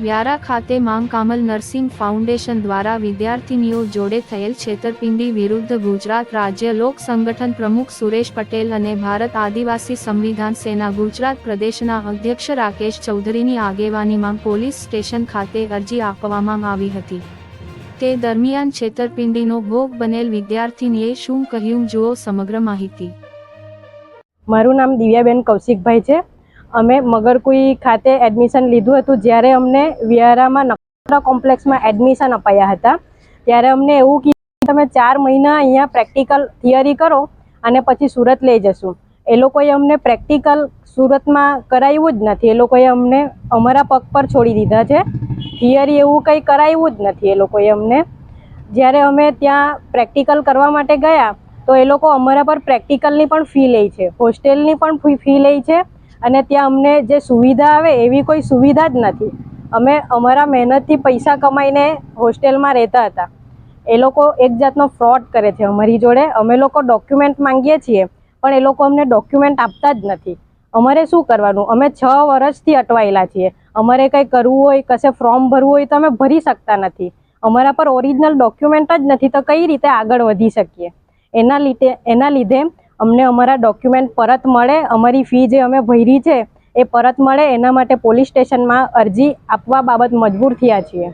વ્યારા ખાતે માંગ Kamal nursing foundation દ્વારા વિદ્યાર્થીનીઓ જોડે થયેલ છેતરપિંડી વિરુદ્ધ ગુજરાત રાજ્ય લોક સંગઠન પ્રમુખ સુરેશ પટેલ અને ભારત આદિવાસી સંવિધાન સેના ગુજરાત પ્રદેશના અધ્યક્ષ રાકેશ ચૌધરીની આગેવાનીમાં પોલીસ સ્ટેશન ખાતે અરજી આપવામાં આવી હતી. તે દરમિયાન છેતરપિંડીનો ભોગ બનેલ વિદ્યાર્થીનીએ શું કહ્યું જુઓ સમગ્ર માહિતી. મારું નામ દિવ્યાબેન કૌશિકભાઈ છે. અમે મગરકુઈ ખાતે એડમિશન લીધું હતું. જ્યારે અમને વિયારામાં નક્ષત્ર કોમ્પ્લેક્સમાં એડમિશન અપાયા હતા. ત્યારે અમને એવું કીધું તમે ચાર મહિના અહીંયા પ્રેક્ટિકલ થિયરી કરો અને પછી સુરત લઈ જશું. એ લોકોએ અમને પ્રેક્ટિકલ સુરતમાં કરાવ્યું જ નથી. એ લોકોએ અમને અમારા પગ પર છોડી દીધા છે. થિયરી એવું કંઈ કરાવ્યું જ નથી. એ લોકોએ અમને. જ્યારે અમે ત્યાં પ્રેક્ટિકલ કરવા માટે ગયા, તો એ લોકો અમારા પર પ્રેક્ટિકલની પણ ફી લે છે. હોસ્ટેલની પણ ફી લે છે. અને ત્યાં અમને જે સુવિધા આવે એવી કોઈ સુવિધા જ નથી. અમે અમારા મહેનતથી પૈસા કમાઈને હોસ્ટેલમાં રહેતા હતા. એ લોકો એક જાતનો ફ્રોડ કરે છે અમારી જોડે. અમે લોકો ડોક્યુમેન્ટ માંગીએ છીએ, પણ એ લોકો અમને ડોક્યુમેન્ટ આપતા જ નથી. અમારે શું કરવાનું? અમે છ વર્ષથી અટવાયેલા છીએ. અમારે કંઈ કરવું હોય, કશે ફોર્મ ભરવું હોય તો અમે ભરી શકતા નથી. અમારા પર ઓરિજિનલ ડોક્યુમેન્ટ જ નથી તો કઈ રીતે આગળ વધી શકીએ? એના લીધે એના લીધે અમને અમારા ડોક્યુમેન્ટ પરત મળે, અમારી ફી જે અમે ભરી છે, એ પરત મળે, એના માટે પોલીસ સ્ટેશનમાં અરજી આપવા બાબત મજબૂર થયા છીએ.